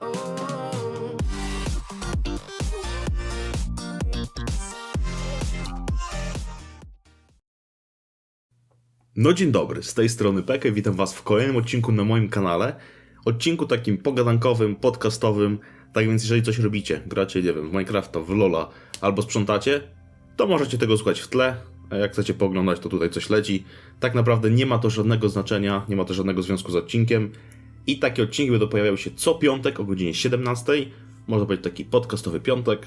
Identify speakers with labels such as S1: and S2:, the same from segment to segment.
S1: Oh.
S2: No dzień dobry, z tej strony Peke, witam was w kolejnym odcinku na moim kanale. Odcinku takim pogadankowym, podcastowym, tak więc jeżeli coś robicie, gracie, nie wiem, w Minecrafta, w Lola albo sprzątacie, to możecie tego słuchać w tle, a jak chcecie poglądać, to tutaj coś leci. Tak naprawdę nie ma to żadnego znaczenia, nie ma to żadnego związku z odcinkiem i takie odcinki będą pojawiały się co piątek o godzinie 17, można powiedzieć taki podcastowy piątek.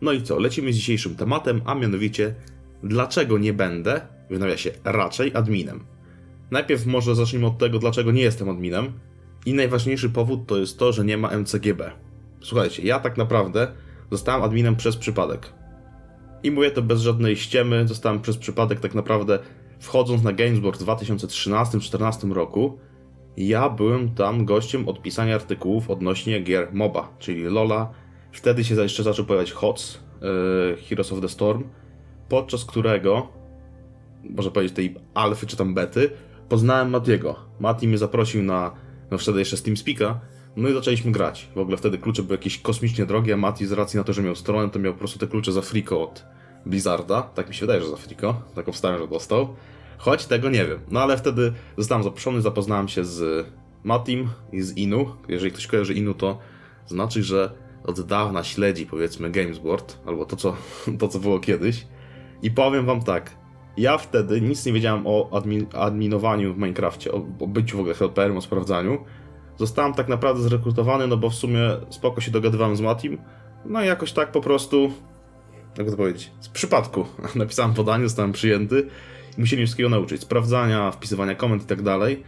S2: No i co, lecimy z dzisiejszym tematem, a mianowicie dlaczego nie będę, w nawiasie raczej, adminem. Najpierw może zacznijmy od tego, dlaczego nie jestem adminem. I najważniejszy powód to jest to, że nie ma MCGB. Słuchajcie, ja tak naprawdę zostałem adminem przez przypadek. I mówię to bez żadnej ściemy, zostałem przez przypadek tak naprawdę wchodząc na Gamesboard w 2013-2014 roku. Ja byłem tam gościem od pisania artykułów odnośnie gier MOBA, czyli LOLa. Wtedy się jeszcze zaczął pojawiać HOTS, yy, Heroes of the Storm, podczas którego można powiedzieć, tej alfy czy tam bety, poznałem Matiego. Mati mnie zaprosił na, no wtedy jeszcze z TeamSpeaka, no i zaczęliśmy grać. W ogóle wtedy klucze były jakieś kosmicznie drogie, a Mati z racji na to, że miał stronę, to miał po prostu te klucze za friko od Blizzarda. Tak mi się wydaje, że za friko. Tak obstałem, że dostał. Choć tego nie wiem. No ale wtedy zostałem zaproszony, zapoznałem się z Matim i z Inu. Jeżeli ktoś kojarzy Inu, to znaczy, że od dawna śledzi powiedzmy Gamesboard, albo to co, to, co było kiedyś. I powiem wam tak, ja wtedy nic nie wiedziałem o admin, adminowaniu w Minecrafcie, o, o byciu w ogóle helperem, o sprawdzaniu. Zostałem tak naprawdę zrekrutowany, no bo w sumie spoko się dogadywałem z Matim. No i jakoś tak po prostu, jak to powiedzieć, z przypadku. Napisałem podanie, zostałem przyjęty musieli wszystkiego nauczyć. Sprawdzania, wpisywania komend i tak dalej.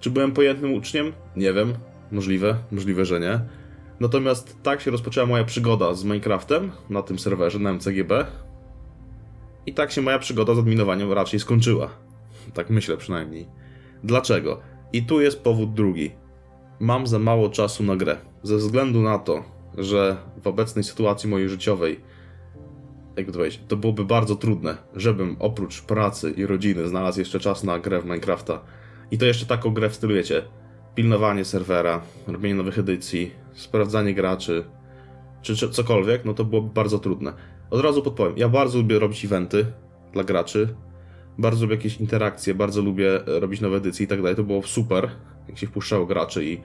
S2: Czy byłem pojętnym uczniem? Nie wiem. Możliwe, możliwe, że nie. Natomiast tak się rozpoczęła moja przygoda z Minecraftem na tym serwerze, na MCGB. I tak się moja przygoda z adminowaniem raczej skończyła. Tak myślę przynajmniej. Dlaczego? I tu jest powód drugi. Mam za mało czasu na grę. Ze względu na to, że w obecnej sytuacji mojej życiowej, to powiedzieć, to byłoby bardzo trudne, żebym oprócz pracy i rodziny znalazł jeszcze czas na grę w Minecrafta. I to jeszcze taką grę w stylu, wiecie, pilnowanie serwera, robienie nowych edycji, sprawdzanie graczy, czy, czy cokolwiek, no to byłoby bardzo trudne. Od razu podpowiem, ja bardzo lubię robić eventy dla graczy, bardzo lubię jakieś interakcje, bardzo lubię e, robić nowe edycje i tak dalej. To było super, jak się wpuszczało graczy i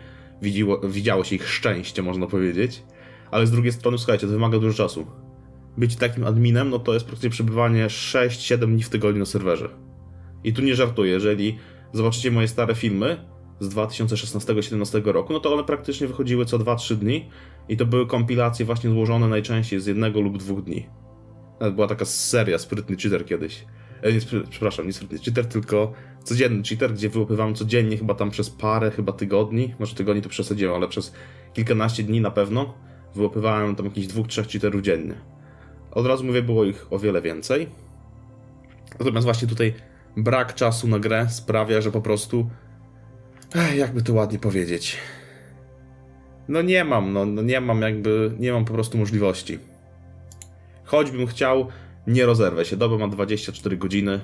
S2: widziało się ich szczęście, można powiedzieć. Ale z drugiej strony, słuchajcie, to wymaga dużo czasu. Być takim adminem, no to jest praktycznie przebywanie 6-7 dni w tygodniu na serwerze. I tu nie żartuję, jeżeli zobaczycie moje stare filmy z 2016-2017 roku, no to one praktycznie wychodziły co 2-3 dni i to były kompilacje właśnie złożone najczęściej z jednego lub dwóch dni. Nawet była taka seria, sprytny cheater kiedyś. E, nie, przepraszam, nie sprytny cheater, tylko codzienny cheater, gdzie wyłapywałem codziennie, chyba tam przez parę, chyba tygodni, może tygodni to przesadziłem, ale przez kilkanaście dni na pewno wyłapywałem tam jakichś dwóch, trzech cheaterów dziennie. Od razu mówię, było ich o wiele więcej. Natomiast właśnie tutaj brak czasu na grę sprawia, że po prostu. Ech, jakby to ładnie powiedzieć. No nie mam, no, no nie mam jakby, nie mam po prostu możliwości. Choćbym chciał, nie rozerwę się. Doba ma 24 godziny.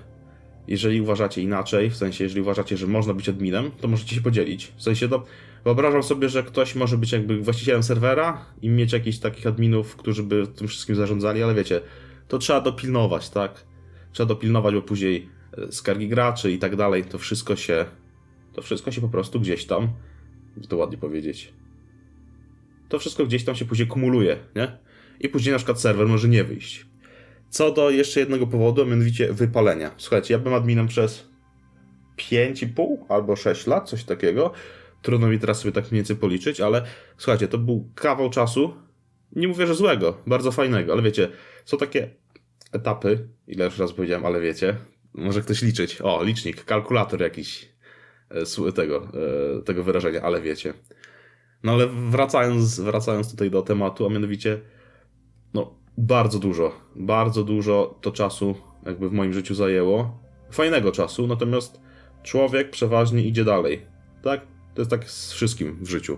S2: Jeżeli uważacie inaczej, w sensie, jeżeli uważacie, że można być adminem, to możecie się podzielić. W sensie, to wyobrażam sobie, że ktoś może być jakby właścicielem serwera i mieć jakichś takich adminów, którzy by tym wszystkim zarządzali, ale wiecie, to trzeba dopilnować, tak? Trzeba dopilnować, bo później e, skargi graczy i tak dalej, to wszystko się, to wszystko się po prostu gdzieś tam, by to ładnie powiedzieć, to wszystko gdzieś tam się później kumuluje, nie? I później na przykład serwer może nie wyjść. Co do jeszcze jednego powodu, a mianowicie wypalenia. Słuchajcie, ja byłem adminem przez 5,5 albo 6 lat, coś takiego. Trudno mi teraz sobie tak mniej więcej policzyć, ale słuchajcie, to był kawał czasu. Nie mówię, że złego, bardzo fajnego, ale wiecie, są takie etapy, ile już raz powiedziałem, ale wiecie, może ktoś liczyć. O, licznik, kalkulator jakiś e, tego, e, tego wyrażenia, ale wiecie. No ale wracając, wracając tutaj do tematu, a mianowicie, no bardzo dużo, bardzo dużo to czasu jakby w moim życiu zajęło. Fajnego czasu, natomiast człowiek przeważnie idzie dalej. Tak? To jest tak z wszystkim w życiu.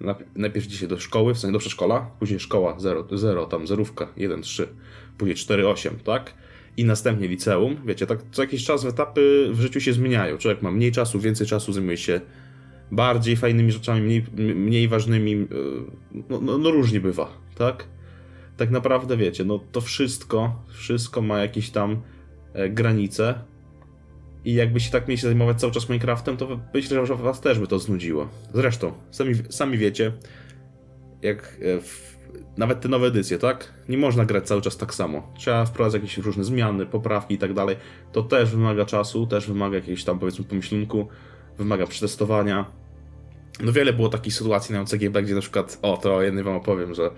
S2: Najp- Najpierw idzie się do szkoły, w sensie do przedszkola, później szkoła 0, 0 tam zerówka, 1, 3, później 4, 8, tak? I następnie liceum. Wiecie, tak co jakiś czas etapy w życiu się zmieniają. Człowiek ma mniej czasu, więcej czasu, zajmuje się bardziej fajnymi rzeczami, mniej, mniej ważnymi. yy, No, no, no różnie bywa, tak? Tak naprawdę wiecie, no to wszystko, wszystko ma jakieś tam e, granice. I jakbyście tak mieli się zajmować cały czas Minecraftem, to myślę, że was też by to znudziło. Zresztą, sami, sami wiecie, jak e, w, nawet te nowe edycje, tak? Nie można grać cały czas tak samo. Trzeba wprowadzać jakieś różne zmiany, poprawki i tak dalej. To też wymaga czasu, też wymaga jakiegoś tam powiedzmy pomyślunku, wymaga przetestowania. No wiele było takich sytuacji na CGB, gdzie na przykład, o to jednej wam opowiem, że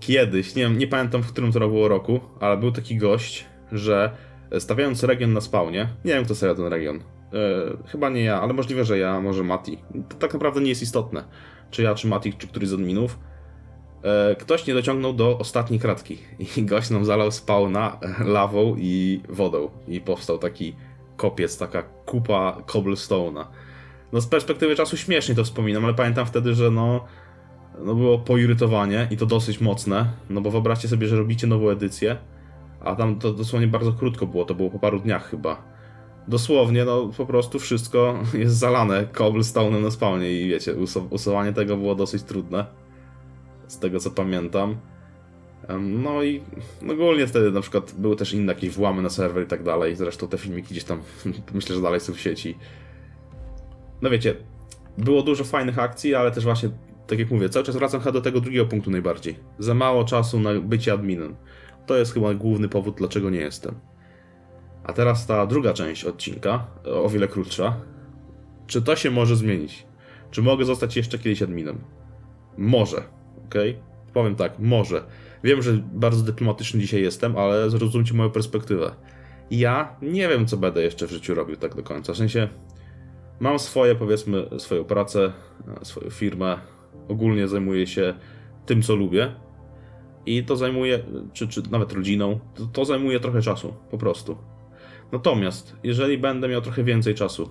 S2: kiedyś, nie nie pamiętam w którym to roku, ale był taki gość, że stawiając region na spawnie, nie wiem kto stawia ten region, e, chyba nie ja, ale możliwe, że ja, może Mati. To tak naprawdę nie jest istotne, czy ja, czy Mati, czy któryś z adminów. E, ktoś nie dociągnął do ostatniej kratki i gość nam zalał spawna lawą i wodą i powstał taki kopiec, taka kupa cobblestone'a. No z perspektywy czasu śmiesznie to wspominam, ale pamiętam wtedy, że no, no było poirytowanie i to dosyć mocne, no bo wyobraźcie sobie, że robicie nową edycję, a tam to dosłownie bardzo krótko było, to było po paru dniach chyba. Dosłownie, no po prostu wszystko jest zalane cobblestone'em na spawnie i wiecie, usu- usuwanie tego było dosyć trudne, z tego co pamiętam. No i ogólnie wtedy na przykład były też inne jakieś włamy na serwer i tak dalej, zresztą te filmiki gdzieś tam myślę, że dalej są w sieci. No wiecie, było dużo fajnych akcji, ale też właśnie, tak jak mówię, cały czas wracam chyba do tego drugiego punktu najbardziej. Za mało czasu na bycie adminem. To jest chyba główny powód, dlaczego nie jestem. A teraz ta druga część odcinka, o wiele krótsza. Czy to się może zmienić? Czy mogę zostać jeszcze kiedyś adminem? Może, ok? Powiem tak, może. Wiem, że bardzo dyplomatyczny dzisiaj jestem, ale zrozumcie moją perspektywę. Ja nie wiem, co będę jeszcze w życiu robił tak do końca. W sensie, Mam swoje, powiedzmy, swoją pracę, swoją firmę. Ogólnie zajmuję się tym, co lubię. I to zajmuje, czy, czy nawet rodziną, to, to zajmuje trochę czasu, po prostu. Natomiast, jeżeli będę miał trochę więcej czasu,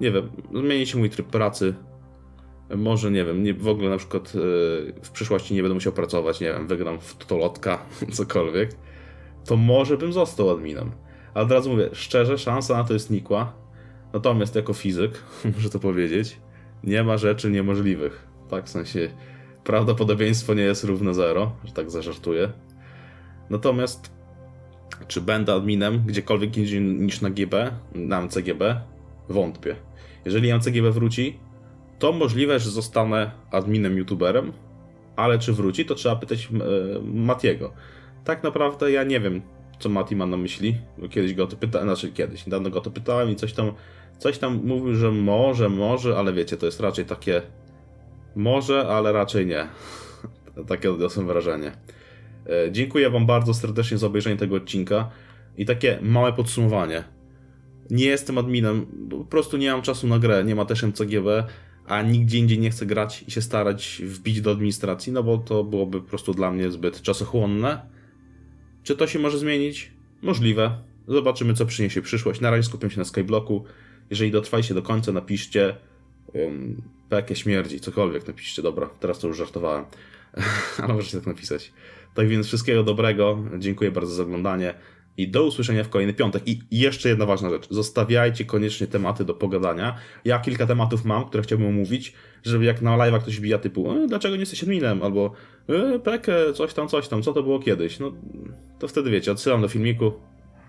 S2: nie wiem, zmieni się mój tryb pracy, może, nie wiem, nie, w ogóle na przykład e, w przyszłości nie będę musiał pracować, nie wiem, wygram w totolotka, cokolwiek, to może bym został adminem. Ale od razu mówię, szczerze, szansa na to jest nikła, Natomiast jako fizyk, muszę to powiedzieć, nie ma rzeczy niemożliwych. Tak, w sensie prawdopodobieństwo nie jest równe zero, że tak zażartuję. Natomiast czy będę adminem gdziekolwiek indziej niż na GB, na MCGB? Wątpię. Jeżeli MCGB wróci, to możliwe, że zostanę adminem youtuberem, ale czy wróci, to trzeba pytać e, Matiego. Tak naprawdę ja nie wiem, co Mati ma na myśli, kiedyś go to pytałem, znaczy kiedyś, niedawno go to pytałem i coś tam, coś tam mówił, że może, może, ale wiecie, to jest raczej takie może, ale raczej nie. Takie odniosłem wrażenie. E, Dziękuję Wam bardzo serdecznie za obejrzenie tego odcinka i takie małe podsumowanie. Nie jestem adminem, po prostu nie mam czasu na grę, nie ma też MCGB, a nigdzie indziej nie chcę grać i się starać wbić do administracji, no bo to byłoby po prostu dla mnie zbyt czasochłonne. Czy to się może zmienić? Możliwe. Zobaczymy, co przyniesie przyszłość. Na razie skupiam się na Skyblocku. Jeżeli dotrwajcie do końca, napiszcie um, jakie śmierdzi, cokolwiek napiszcie. Dobra, teraz to już żartowałem. Ale możecie tak napisać. Tak więc wszystkiego dobrego. Dziękuję bardzo za oglądanie. I do usłyszenia w kolejny piątek. I jeszcze jedna ważna rzecz. Zostawiajcie koniecznie tematy do pogadania. Ja kilka tematów mam, które chciałbym omówić, żeby jak na live'ach ktoś bija typu e, dlaczego nie jesteś adminem? Albo e, Pekę, coś tam, coś tam, co to było kiedyś? No to wtedy wiecie, odsyłam do filmiku,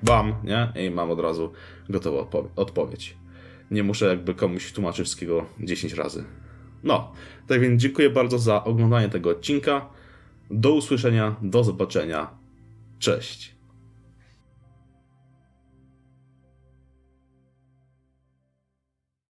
S2: bam, nie? I mam od razu gotową odpo- odpowiedź. Nie muszę jakby komuś tłumaczyć wszystkiego 10 razy. No, tak więc dziękuję bardzo za oglądanie tego odcinka. Do usłyszenia, do zobaczenia. Cześć.